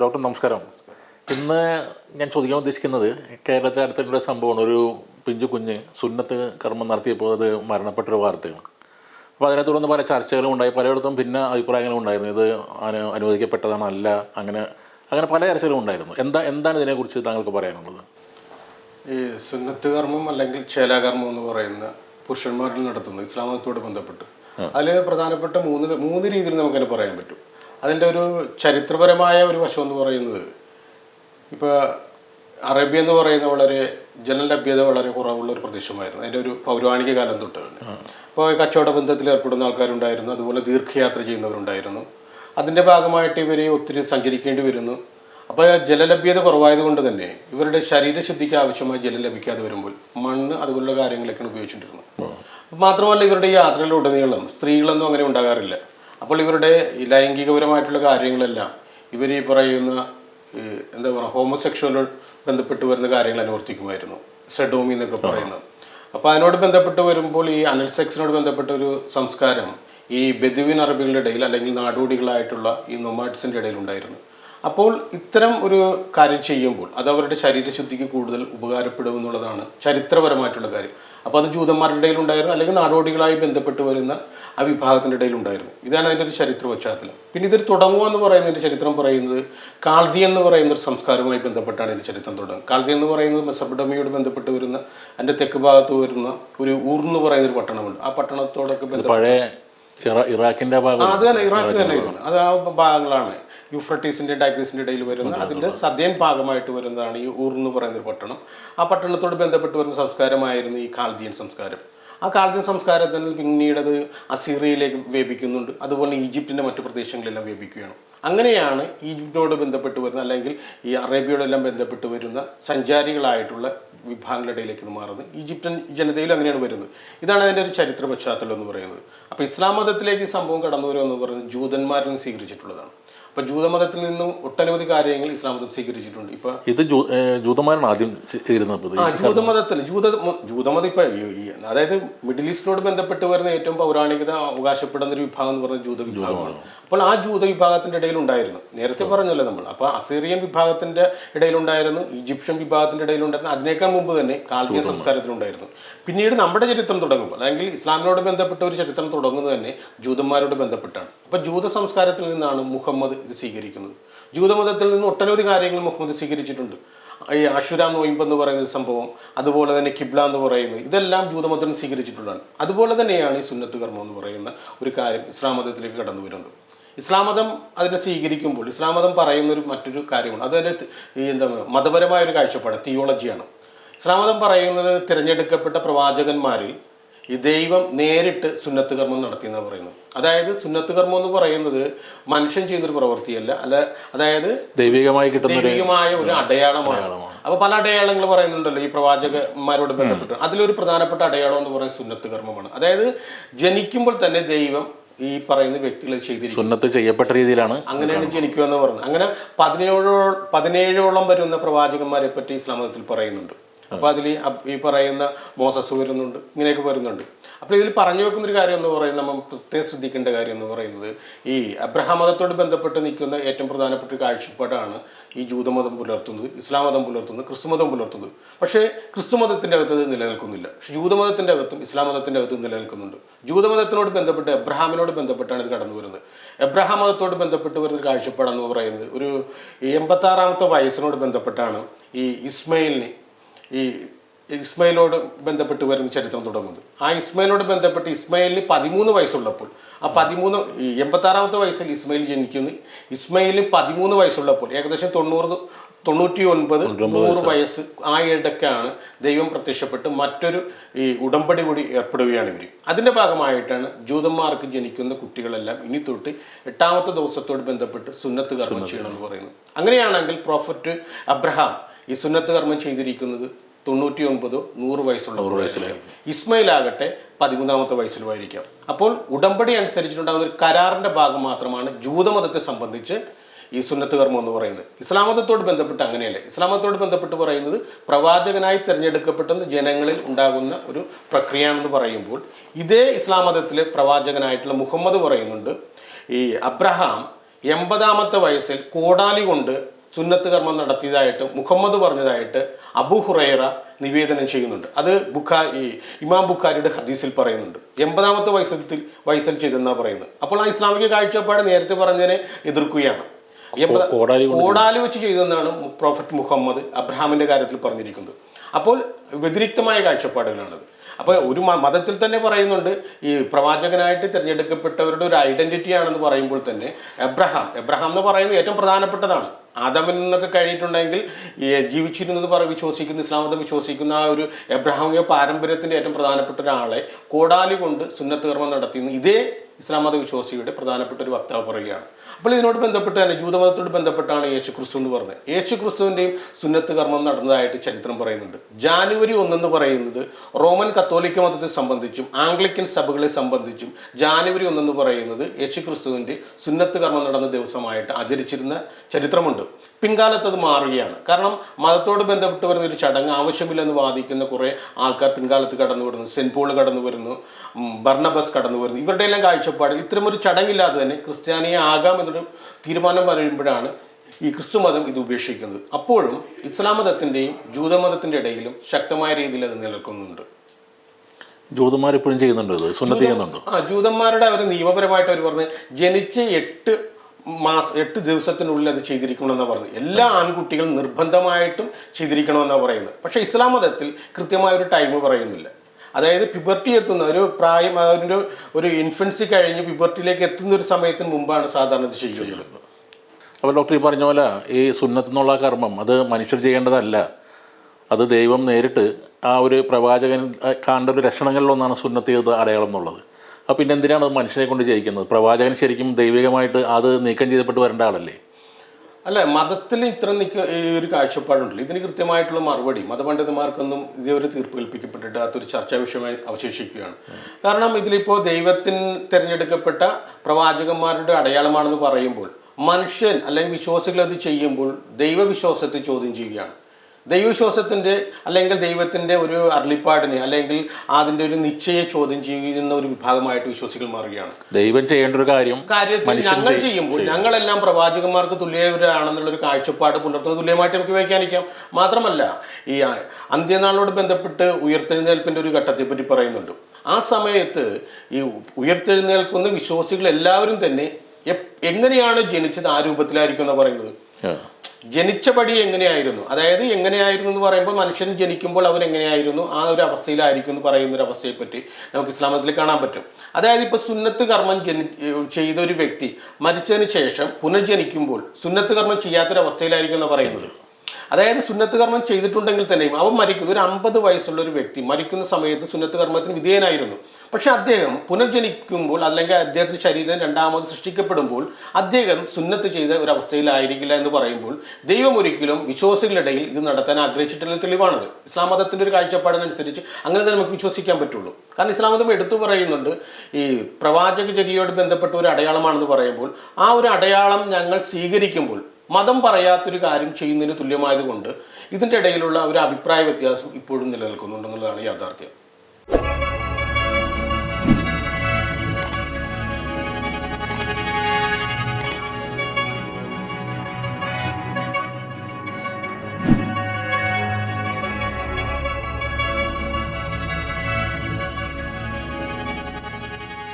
Doctor നമസ്കാരം. ഇന്ന് ഞാൻ ചോദിക്കാൻ ഉദ്ദേശിക്കുന്നത് കേരളത്തിൽ അടുത്തുള്ള സംഭവമാണ്. ഒരു പിഞ്ചു കുഞ്ഞ് സുന്നത്ത് കർമ്മം നടത്തിയപ്പോൾ അത് മരണപ്പെട്ടൊരു വാർത്തയാണ്. അപ്പോൾ അതിനെ തുടർന്ന് പല ചർച്ചകളും ഉണ്ടായി. പലയിടത്തും ഭിന്ന അഭിപ്രായങ്ങളും ഉണ്ടായിരുന്നു. ഇത് അനു അനുവദിക്കപ്പെട്ടതാണ് അല്ല അങ്ങനെ അങ്ങനെ പല ചർച്ചകളും ഉണ്ടായിരുന്നു. എന്താ എന്താണ് ഇതിനെക്കുറിച്ച് താങ്കൾക്ക് പറയാനുള്ളത്? ഈ സുന്നത്ത് കർമ്മം അല്ലെങ്കിൽ ചേലാകർമ്മം എന്ന് പറയുന്ന പുരുഷന്മാരിൽ നടത്തുന്നു ഇസ്ലാമത്തോട് ബന്ധപ്പെട്ട്. അതിൽ പ്രധാനപ്പെട്ട മൂന്ന് മൂന്ന് രീതിയിൽ നമുക്കതിനെ പറയാൻ പറ്റും. അതിന്റെ ഒരു ചരിത്രപരമായ ഒരു വശം എന്ന് പറയുന്നത് ഇപ്പോൾ അറേബ്യ എന്ന് പറയുന്ന വളരെ ജനലഭ്യത വളരെ കുറവുള്ള ഒരു പ്രദേശമായിരുന്നു. അതിന്റെ ഒരു പൗരാണിക കാലം തൊട്ട് തന്നെ. അപ്പോൾ കച്ചവട ബന്ധത്തിൽ ഏർപ്പെടുന്ന ആൾക്കാരുണ്ടായിരുന്നു. അതുപോലെ ദീർഘയാത്ര ചെയ്യുന്നവരുണ്ടായിരുന്നു. അതിന്റെ ഭാഗമായിട്ട് ഇവർ ഒത്തിരി സഞ്ചരിക്കേണ്ടി വരുന്നു. അപ്പോൾ ജലലഭ്യത കുറവായതുകൊണ്ട് തന്നെ ഇവരുടെ ശരീരശുദ്ധിക്ക് ആവശ്യമായ ജലം ലഭിക്കാതെ വരുമ്പോൾ മണ്ണ് അതുപോലുള്ള കാര്യങ്ങളൊക്കെയാണ് ഉപയോഗിച്ചുകൊണ്ടിരുന്നത്. അപ്പോൾ മാത്രമല്ല ഇവരുടെ യാത്രയിലുടനീളം സ്ത്രീകളൊന്നും അങ്ങനെ ഉണ്ടാകാറില്ല. അപ്പോൾ ഇവരുടെ ലൈംഗികപരമായിട്ടുള്ള കാര്യങ്ങളെല്ലാം ഇവർ ഈ പറയുന്ന എന്താ പറയുക ഹോമോസെക്ഷലോട് ബന്ധപ്പെട്ട് വരുന്ന കാര്യങ്ങൾ അനുവർത്തിക്കുമായിരുന്നു. സെഡോമി എന്നൊക്കെ പറയുന്നത്. അപ്പോൾ അതിനോട് ബന്ധപ്പെട്ട് വരുമ്പോൾ ഈ അനൽ സെക്സിനോട് ബന്ധപ്പെട്ട ഒരു സംസ്കാരം ഈ ബെദുവിൻ അറബികളുടെ ഇടയിൽ അല്ലെങ്കിൽ നാടോടികളായിട്ടുള്ള ഈ നൊമാഡ്സിന്റെ ഇടയിൽ ഉണ്ടായിരുന്നു. അപ്പോൾ ഇത്തരം ഒരു കാര്യം ചെയ്യുമ്പോൾ അത് അവരുടെ ശരീരശുദ്ധിക്ക് കൂടുതൽ ഉപകാരപ്പെടും എന്നുള്ളതാണ് ചരിത്രപരമായിട്ടുള്ള കാര്യം. അപ്പോൾ അത് ജൂതന്മാരുടെ ഇടയിൽ ഉണ്ടായിരുന്നു അല്ലെങ്കിൽ നാടോടികളായി ബന്ധപ്പെട്ട് വരുന്ന ആ വിഭാഗത്തിന്റെ ഇടയിൽ ഉണ്ടായിരുന്നു. ഇതാണ് അതിന്റെ ഒരു ചരിത്ര പശ്ചാത്തലം. പിന്നെ ഇതൊരു തുടങ്ങുക എന്ന് പറയുന്നതിന്റെ ചരിത്രം പറയുന്നത് കാൽദി എന്ന് പറയുന്ന ഒരു സംസ്കാരവുമായി ബന്ധപ്പെട്ടാണ് ഇതിന്റെ ചരിത്രം തുടങ്ങുന്നത് കാൽദി എന്ന് പറയുന്നത് മെസ്സപ്പഡമിയോട് ബന്ധപ്പെട്ട് വരുന്ന അതിന്റെ തെക്ക് ഭാഗത്ത് വരുന്ന ഒരു ഊർ എന്ന് പറയുന്ന ഒരു പട്ടണമുണ്ട്. ആ പട്ടണത്തോടൊക്കെ ബന്ധപ്പെട്ട് ഇറാഖിന്റെ ഭാഗം. അത് തന്നെ ഇറാഖ് തന്നെ അത് ആ ഭാഗങ്ങളാണ്. യൂഫ്രട്ടീസിന്റെ ടൈഗ്രീസിന്റെ ഇടയിൽ വരുന്ന അതിന്റെ സദ്യൻ ഭാഗമായിട്ട് വരുന്നതാണ് ഈ ഊർ എന്ന് പറയുന്ന ഒരു പട്ടണം. ആ പട്ടണത്തോട് ബന്ധപ്പെട്ട് വരുന്ന സംസ്കാരമായിരുന്നു ഈ കാൽജിയൻ സംസ്കാരം. ആ കാൽദിയൻ സംസ്കാരത്തിൽ പിന്നീട് അത് അസീറിയയിലേക്ക് വ്യാപിക്കുന്നുണ്ട്. അതുപോലെ ഈജിപ്തിന്റെ മറ്റു പ്രദേശങ്ങളിലെല്ലാം വ്യാപിക്കുകയാണ്. അങ്ങനെയാണ് ഈജിപ്തിനോട് ബന്ധപ്പെട്ട് വരുന്ന അല്ലെങ്കിൽ ഈ അറേബ്യയോടെല്ലാം ബന്ധപ്പെട്ട് വരുന്ന സഞ്ചാരികളായിട്ടുള്ള വിഭാഗങ്ങളുടെ ഇടയിലേക്ക് ഇത് മാറുന്നത്. ഈജിപ്ഷ്യൻ ജനതയിലും അങ്ങനെയാണ് വരുന്നത്. ഇതാണ് അതിന്റെ ഒരു ചരിത്ര പശ്ചാത്തലം എന്ന് പറയുന്നത്. അപ്പോൾ ഇസ്ലാം മതത്തിലേക്ക് ഈ സംഭവം കടന്നു വരുമെന്ന് പറയുന്നത് ജൂതന്മാരിൽ നിന്ന് സ്വീകരിച്ചിട്ടുള്ളതാണ്. അപ്പോൾ ജൂതമതത്തിൽ നിന്നും ഒട്ടനവധി കാര്യങ്ങൾ ഇസ്ലാം മതം സ്വീകരിച്ചിട്ടുണ്ട്. ഇപ്പൊ ഇത് ജൂതമാരാണ് ജൂതന്മാരാണ് ആദ്യം ചെയ്തിരുന്നത്. ആ ജൂതമതത്തിൽ ജൂത ജൂതമതം ഇപ്പൊ അതായത് മിഡിൽ ഈസ്റ്റിനോട് ബന്ധപ്പെട്ട് വരുന്ന ഏറ്റവും പൗരാണികത അവകാശപ്പെടുന്ന ഒരു വിഭാഗം എന്ന് പറഞ്ഞ ജൂത വിഭാഗമാണ്. അപ്പോൾ ആ ജൂത വിഭാഗത്തിന്റെ ഇടയിലുണ്ടായിരുന്നു നേരത്തെ പറഞ്ഞല്ലോ നമ്മൾ. അപ്പോൾ അസീറിയൻ വിഭാഗത്തിന്റെ ഇടയിലുണ്ടായിരുന്നു ഈജിപ്ഷ്യൻ വിഭാഗത്തിന്റെ ഇടയിലുണ്ടായിരുന്നു അതിനേക്കാൾ മുമ്പ് തന്നെ കാൽക്കിയ സംസ്കാരത്തിലുണ്ടായിരുന്നു പിന്നീട് നമ്മുടെ ചരിത്രം തുടങ്ങുമ്പോൾ അല്ലെങ്കിൽ ഇസ്ലാമിനോട് ബന്ധപ്പെട്ട ഒരു ചരിത്രം തുടങ്ങുന്നത് തന്നെ ജൂതന്മാരോട് ബന്ധപ്പെട്ടാണ്. അപ്പോൾ ജൂത സംസ്കാരത്തിൽ നിന്നാണ് മുഹമ്മദ് ഇത് സ്വീകരിക്കുന്നത്. ജൂതമതത്തിൽ നിന്ന് ഒട്ടനവധി കാര്യങ്ങൾ മുഹമ്മദ് സ്വീകരിച്ചിട്ടുണ്ട്. ഈ അഷുര നോയിമ്പ് എന്ന് പറയുന്ന സംഭവം അതുപോലെ തന്നെ കിബ്ല എന്ന് പറയുന്നത് ഇതെല്ലാം ജൂതമതം സ്വീകരിച്ചിട്ടുള്ളതാണ്. അതുപോലെ തന്നെയാണ് ഈ സുന്നത്ത് കർമ്മം എന്ന് പറയുന്ന ഒരു കാര്യം ഇസ്ലാം മതത്തിലേക്ക് കടന്നു വരുന്നത് ഇസ്ലാം മതം അതിനെ സ്വീകരിക്കുമ്പോൾ ഇസ്ലാം മതം പറയുന്നൊരു മറ്റൊരു കാര്യമാണ്. അതായത് ഈ എന്താ മതപരമായ ഒരു കാഴ്ചപ്പാട് തിയോളജിയാണ്. ഇസ്ലാം മതം പറയുന്നത് തിരഞ്ഞെടുക്കപ്പെട്ട പ്രവാചകന്മാരിൽ ഈ ദൈവം നേരിട്ട് സുന്നത്ത് കർമ്മം നടത്തിയെന്ന് പറയുന്നത്. അതായത് സുന്നത്ത് കർമ്മം എന്ന് പറയുന്നത് മനുഷ്യൻ ചെയ്യുന്നൊരു പ്രവൃത്തിയല്ല അല്ല അതായത് ദൈവികമായി കിട്ടുന്ന ദൈവികമായ ഒരു അടയാളമാണ്. അപ്പോൾ പല അടയാളങ്ങൾ പറയുന്നുണ്ടല്ലോ ഈ പ്രവാചകന്മാരോട് ബന്ധപ്പെട്ട്. അതിലൊരു പ്രധാനപ്പെട്ട അടയാളം എന്ന് പറയുന്നത് സുന്നത്ത് കർമ്മമാണ്. അതായത് ജനിക്കുമ്പോൾ തന്നെ ദൈവം ഈ പറയുന്ന വ്യക്തികൾ ചെയ്തിരിക്കുന്നത്. സുന്നത്ത് ചെയ്യപ്പെട്ട രീതിയിലാണ്. അങ്ങനെയാണ് ജനിക്കുക എന്ന് പറഞ്ഞത്. അങ്ങനെ പതിനേഴോ പതിനേഴോളം വരുന്ന പ്രവാചകന്മാരെ പറ്റി ഇസ്ലാമതത്തിൽ പറയുന്നുണ്ട്. അപ്പൊ അതിൽ ഈ പറയുന്ന മോസസ് വരുന്നുണ്ട് ഇങ്ങനെയൊക്കെ വരുന്നുണ്ട്. അപ്പോൾ ഇതിൽ പറഞ്ഞു വെക്കുന്ന ഒരു കാര്യം എന്ന് പറയുന്നത് നമ്മൾ പ്രത്യേകം ശ്രദ്ധിക്കേണ്ട കാര്യം എന്ന് പറയുന്നത് ഈ അബ്രഹാം മതത്തോട് ബന്ധപ്പെട്ട് നിൽക്കുന്ന ഏറ്റവും പ്രധാനപ്പെട്ട ഒരു കാഴ്ചപ്പാടാണ് ഈ ജൂതമതം പുലർത്തുന്നത് ഇസ്ലാം മതം പുലർത്തുന്നത് ക്രിസ്തുമതം പുലർത്തുന്നത്. പക്ഷേ ക്രിസ്തുമതത്തിന്റെ അകത്ത് ഇത് നിലനിൽക്കുന്നില്ല. പക്ഷേ ജൂതമതത്തിന്റെ അകത്തും ഇസ്ലാം മതത്തിന്റെ അകത്തും നിലനിൽക്കുന്നുണ്ട്. ജൂതമതത്തിനോട് ബന്ധപ്പെട്ട് എബ്രഹാമിനോട് ബന്ധപ്പെട്ടാണ് ഇത് കടന്നു വരുന്നത്. എബ്രഹാം മതത്തോട് ബന്ധപ്പെട്ട് വരുന്ന ഒരു കാഴ്ചപ്പാടെന്ന് പറയുന്നത് ഒരു എൺപത്താറാമത്തെ വയസ്സിനോട് ബന്ധപ്പെട്ടാണ് ഈ ഇസ്മയിലിനെ ഈ ഇസ്മയിലോട് ബന്ധപ്പെട്ട് വരുന്ന ചരിത്രം തുടങ്ങുന്നത്. ആ ഇസ്മയിലോട് ബന്ധപ്പെട്ട് ഇസ്മയിലിന് പതിമൂന്ന് വയസ്സുള്ളപ്പോൾ ആ പതിമൂന്ന് ഈ എൺപത്താറാമത്തെ വയസ്സിൽ ഇസ്മയിൽ ജനിക്കുന്നു. ഇസ്മയിലിന് പതിമൂന്ന് വയസ്സുള്ളപ്പോൾ ഏകദേശം തൊണ്ണൂറ് തൊണ്ണൂറ്റി ഒൻപത് നൂറ് വയസ്സ്. ആ ഇടയ്ക്കാണ് ദൈവം പ്രത്യക്ഷപ്പെട്ട് മറ്റൊരു ഈ ഉടമ്പടി കൂടി ഏർപ്പെടുകയാണ് ഇവർ അതിന്റെ ഭാഗമായിട്ടാണ് ജൂതന്മാർക്ക് ജനിക്കുന്ന കുട്ടികളെല്ലാം ഇനി തൊട്ട് എട്ടാമത്തെ ദിവസത്തോട് ബന്ധപ്പെട്ട് സുന്നത്ത് കർമ്മം ചെയ്യണമെന്ന് പറയുന്നത്. അങ്ങനെയാണെങ്കിൽ പ്രോഫറ്റ് അബ്രഹാം ഈ സുന്നത്ത് കർമ്മം ചെയ്തിരിക്കുന്നത് തൊണ്ണൂറ്റി ഒൻപതോ നൂറ് വയസ്സുള്ള ഇസ്മയിൽ ആകട്ടെ പതിമൂന്നാമത്തെ വയസ്സിലുമായിരിക്കാം അപ്പോൾ ഉടമ്പടി അനുസരിച്ചിട്ടുണ്ടാകുന്ന ഒരു കരാറിന്റെ ഭാഗം മാത്രമാണ് ജൂതമതത്തെ സംബന്ധിച്ച് ഈ സുന്നത്ത് കർമ്മം എന്ന് പറയുന്നത്. ഇസ്ലാമതത്തോട് ബന്ധപ്പെട്ട് അങ്ങനെയല്ല. ഇസ്ലാമതത്തോട് ബന്ധപ്പെട്ട് പറയുന്നത് പ്രവാചകനായി തിരഞ്ഞെടുക്കപ്പെട്ട ജനങ്ങളിൽ ഉണ്ടാകുന്ന ഒരു പ്രക്രിയയാണെന്ന് പറയുമ്പോൾ ഇതേ ഇസ്ലാം മതത്തിലെ പ്രവാചകനായിട്ടുള്ള മുഹമ്മദ് പറയുന്നുണ്ട് ഈ അബ്രഹാം എൺപതാമത്തെ വയസ്സിൽ കോടാലി കൊണ്ട് സുന്നത്ത് കർമ്മം നടത്തിയതായിട്ട് മുഹമ്മദ് പറഞ്ഞതായിട്ട് അബു ഹുറൈറ നിവേദനം ചെയ്യുന്നുണ്ട്. അത് ബുഖാ ഈ ഇമാം ബുഖാരിയുടെ ഹദീസിൽ പറയുന്നുണ്ട്. എൺപതാമത്തെ വയസ്സത്തിൽ വയസ്സിൽ ചെയ്തെന്നാണ് പറയുന്നത്. അപ്പോൾ ആ ഇസ്ലാമിക കാഴ്ചപ്പാട് നേരത്തെ പറഞ്ഞതിനെ എതിർക്കുകയാണ്. കോടാലി വെച്ച് ചെയ്തെന്നാണ് പ്രോഫറ്റ് മുഹമ്മദ് അബ്രഹാമിന്റെ കാര്യത്തിൽ പറഞ്ഞിരിക്കുന്നത്. അപ്പോൾ വ്യതിരിക്തമായ കാഴ്ചപ്പാടുകളാണത്. അപ്പോൾ ഒരു മതത്തിൽ തന്നെ പറയുന്നുണ്ട് ഈ പ്രവാചകനായിട്ട് തിരഞ്ഞെടുക്കപ്പെട്ടവരുടെ ഒരു ഐഡന്റിറ്റി ആണെന്ന് പറയുമ്പോൾ തന്നെ എബ്രഹാം എബ്രഹാം എന്ന് പറയുന്നത് ഏറ്റവും പ്രധാനപ്പെട്ടതാണ്. ആദമിൽ നിന്നൊക്കെ കഴിഞ്ഞിട്ടുണ്ടെങ്കിൽ ഈ ജീവിച്ചിരുന്നത് പറ വിശ്വസിക്കുന്ന ഇസ്ലാം മതം വിശ്വസിക്കുന്ന ആ ഒരു എബ്രഹാമിക പാരമ്പര്യത്തിന്റെ ഏറ്റവും പ്രധാനപ്പെട്ട ഒരാളെ കോടാലി കൊണ്ട് സുന്നത്ത് കർമ്മം നടത്തിയെന്ന് ഇതേ ഇസ്ലാം മത വിശ്വാസിയുടെ പ്രധാനപ്പെട്ട ഒരു വക്താവ് പറയുകയാണ്. അപ്പോൾ ഇതിനോട് ബന്ധപ്പെട്ട് തന്നെ ജൂതമതത്തോട് ബന്ധപ്പെട്ടാണ് യേശു ക്രിസ്തു എന്ന് പറഞ്ഞത്. യേശു ക്രിസ്തുവിന്റെയും സുന്നത്ത് കർമ്മം നടന്നതായിട്ട് ചരിത്രം പറയുന്നുണ്ട്. ജാനുവരി ഒന്നെന്ന് പറയുന്നത് റോമൻ കത്തോലിക്ക മതത്തെ സംബന്ധിച്ചും ആംഗ്ലിക്കൻ സഭകളെ സംബന്ധിച്ചും ജാനുവരി ഒന്നെന്ന് പറയുന്നത് യേശു ക്രിസ്തുവിന്റെ സുന്നത്ത് കർമ്മം നടന്ന ദിവസമായിട്ട് ആചരിച്ചിരുന്ന ചരിത്രമുണ്ട്. പിൻകാലത്ത് അത് മാറുകയാണ്. കാരണം മതത്തോട് ബന്ധപ്പെട്ട് വരുന്ന ഒരു ചടങ്ങ് ആവശ്യമില്ലെന്ന് വാദിക്കുന്ന കുറേ ആൾക്കാർ പിൻകാലത്ത് കടന്നു വരുന്നു സെന്റ് പോൾ കടന്നു വരുന്നു ബർണബസ് കടന്നു വരുന്നു ഇവരുടെ എല്ലാം കാഴ്ചപ്പാടിൽ ഇത്തരമൊരു ചടങ്ങില്ലാതെ തന്നെ ക്രിസ്ത്യാനിയെ ആകാം എന്നൊരു തീരുമാനം പറയുമ്പോഴാണ് ഈ ക്രിസ്തു മതം ഇത് ഉപേക്ഷിക്കുന്നത്. അപ്പോഴും ഇസ്ലാം മതത്തിന്റെയും ജൂതമതത്തിന്റെ ഇടയിലും ശക്തമായ രീതിയിൽ അത് നിലനിൽക്കുന്നുണ്ട്. ജൂതന്മാർ ഇപ്പോഴും ചെയ്യുന്നുണ്ട് ഇത്? സുന്നത്ത് ചെയ്യുന്നുണ്ട്? ആ ജൂതന്മാരുടെ അവർ നിയമപരമായിട്ട് അവർ പറഞ്ഞ് ജനിച്ച് എട്ട് മാസ എട്ട് ദിവസത്തിനുള്ളിൽ അത് ചെയ്തിരിക്കണമെന്നാണ് പറഞ്ഞത്. എല്ലാ ആൺകുട്ടികളും നിർബന്ധമായിട്ടും ചെയ്തിരിക്കണമെന്നാണ് പറയുന്നത്. പക്ഷേ ഇസ്ലാം മതത്തിൽ കൃത്യമായ ഒരു ടൈം പറയുന്നില്ല. അതായത് പിബർട്ടി എത്തുന്ന ഒരു പ്രായം അതിന്റെ ഒരു ഇൻഫൻസി കഴിഞ്ഞ് പിബർട്ടിയിലേക്ക് എത്തുന്ന ഒരു സമയത്തിന് മുമ്പാണ് സാധാരണ ഇത് ചെയ്യുന്നത്. അപ്പോൾ ഡോക്ടർ ഈ പറഞ്ഞ പോലെ ഈ സുന്നത്ത് എന്നുള്ള കർമ്മം അത് മനുഷ്യർ ചെയ്യേണ്ടതല്ല. അത് ദൈവം നേരിട്ട് ആ ഒരു പ്രവാചകൻ ആ, കാണേണ്ട ഒരു ലക്ഷണങ്ങളിലൊന്നാണ് സുന്നത്ത് ചെയ്ത അടയാളം എന്നുള്ളത്. അപ്പോൾ പിന്നെ എന്തിനാണ് അത് മനുഷ്യനെ കൊണ്ട് ചെയ്യിക്കുന്നത്? പ്രവാചകൻ ശരിക്കും ദൈവികമായിട്ട് അത് നീക്കം ചെയ്തപ്പെട്ട് വരേണ്ട ആളല്ലേ? അല്ല മതത്തിൽ ഇത്ര നിൽക്ക ഈ ഒരു കാഴ്ചപ്പാടുണ്ടല്ലോ. ഇതിന് കൃത്യമായിട്ടുള്ള മറുപടി. മതപണ്ഡിതന്മാർക്കൊന്നും ഇതേവരെ തീർപ്പ് കൽപ്പിക്കപ്പെട്ടിട്ട് അതൊരു ചർച്ചാ വിഷയമായി അവശേഷിക്കുകയാണ്. കാരണം ഇതിലിപ്പോൾ ദൈവത്തിന് തിരഞ്ഞെടുക്കപ്പെട്ട പ്രവാചകന്മാരുടെ അടയാളമാണെന്ന് പറയുമ്പോൾ മനുഷ്യൻ അല്ലെങ്കിൽ വിശ്വാസികൾ അത് ചെയ്യുമ്പോൾ ദൈവവിശ്വാസത്തെ ചോദ്യം ചെയ്യുകയാണ്. ദൈവവിശ്വാസത്തിന്റെ അല്ലെങ്കിൽ ദൈവത്തിന്റെ ഒരു അർളിപ്പാടിനെ അല്ലെങ്കിൽ അതിന്റെ ഒരു നിശ്ചയ ചോദ്യം ചെയ്യുന്ന ഒരു വിഭാഗമായിട്ട് വിശ്വാസികൾ മാറുകയാണ്. ദൈവം ചെയ്യേണ്ട ഒരു കാര്യം കാര്യത്തിൽ ഞങ്ങൾ ചെയ്യുമ്പോൾ ഞങ്ങളെല്ലാം പ്രവാചകന്മാർക്ക് തുല്യവരാണെന്നുള്ള ഒരു കാഴ്ചപ്പാട് പുലർത്തുന്നത് തുല്യമായിട്ട് നമുക്ക് വ്യാഖ്യാനിക്കാം. മാത്രമല്ല ഈ അന്ത്യനാളിനോട് അന്ത്യനാളോട് ബന്ധപ്പെട്ട് ഉയർത്തെഴുന്നേൽപ്പിന്റെ ഒരു ഘട്ടത്തെ പറ്റി പറയുന്നുണ്ട്. ആ സമയത്ത് ഈ ഉയർത്തെഴുന്നേൽക്കുന്ന വിശ്വാസികൾ എല്ലാവരും തന്നെ എങ്ങനെയാണ് ജനിച്ചത് ആ രൂപത്തിലായിരിക്കും എന്ന് പറയുന്നത്. ജനിച്ചപടി എങ്ങനെയായിരുന്നു? അതായത് എങ്ങനെയായിരുന്നു എന്ന് പറയുമ്പോൾ മനുഷ്യൻ ജനിക്കുമ്പോൾ അവൻ എങ്ങനെയായിരുന്നു? ആ ഒരു അവസ്ഥയിലായിരിക്കും എന്ന് പറയുന്ന ഒരു അവസ്ഥയെ പറ്റി നമുക്ക് ഇസ്ലാമത്തിൽ കാണാൻ പറ്റും. അതായത് ഇപ്പൊ സുന്നത്ത് കർമ്മം ജനി ചെയ്ത ഒരു വ്യക്തി മരിച്ചതിന് ശേഷം പുനർജനിക്കുമ്പോൾ സുന്നത്ത് കർമ്മം ചെയ്യാത്തൊരു അവസ്ഥയിലായിരിക്കും എന്ന് പറയുന്നത്? അതായത് സുന്നത്ത് കർമ്മം ചെയ്തിട്ടുണ്ടെങ്കിൽ തന്നെയും അവൻ മരിക്കുന്നു. ഒരു അമ്പത് വയസ്സുള്ള ഒരു വ്യക്തി മരിക്കുന്ന സമയത്ത് സുന്നത്ത് കർമ്മത്തിന് വിധേയനായിരുന്നു. പക്ഷെ അദ്ദേഹം പുനർജനിക്കുമ്പോൾ അല്ലെങ്കിൽ അദ്ദേഹത്തിന്റെ ശരീരം രണ്ടാമത് സൃഷ്ടിക്കപ്പെടുമ്പോൾ അദ്ദേഹം സുന്നത്ത് ചെയ്ത ഒരു അവസ്ഥയിലായിരിക്കില്ല എന്ന് പറയുമ്പോൾ ദൈവം ഒരിക്കലും വിശ്വാസികളിടയിൽ ഇത് നടത്താൻ ആഗ്രഹിച്ചിട്ടുള്ള തെളിവാണത് ഇസ്ലാം മതത്തിന്റെ ഒരു കാഴ്ചപ്പാടിനനുസരിച്ച് അങ്ങനെ തന്നെ നമുക്ക് വിശ്വസിക്കാൻ പറ്റുള്ളൂ. കാരണം ഇസ്ലാം മതം എടുത്തു പറയുന്നുണ്ട് ഈ പ്രവാചക ചര്യയോട് ബന്ധപ്പെട്ട ഒരു അടയാളമാണെന്ന് പറയുമ്പോൾ ആ ഒരു അടയാളം ഞങ്ങൾ സ്വീകരിക്കുമ്പോൾ മതം പറയാത്തൊരു കാര്യം ചെയ്യുന്നതിന് തുല്യമായതുകൊണ്ട് ഇതിന്റെ ഇടയിലുള്ള ഒരു അഭിപ്രായ വ്യത്യാസം ഇപ്പോഴും നിലനിൽക്കുന്നുണ്ടെന്നുള്ളതാണ് യാഥാർത്ഥ്യം.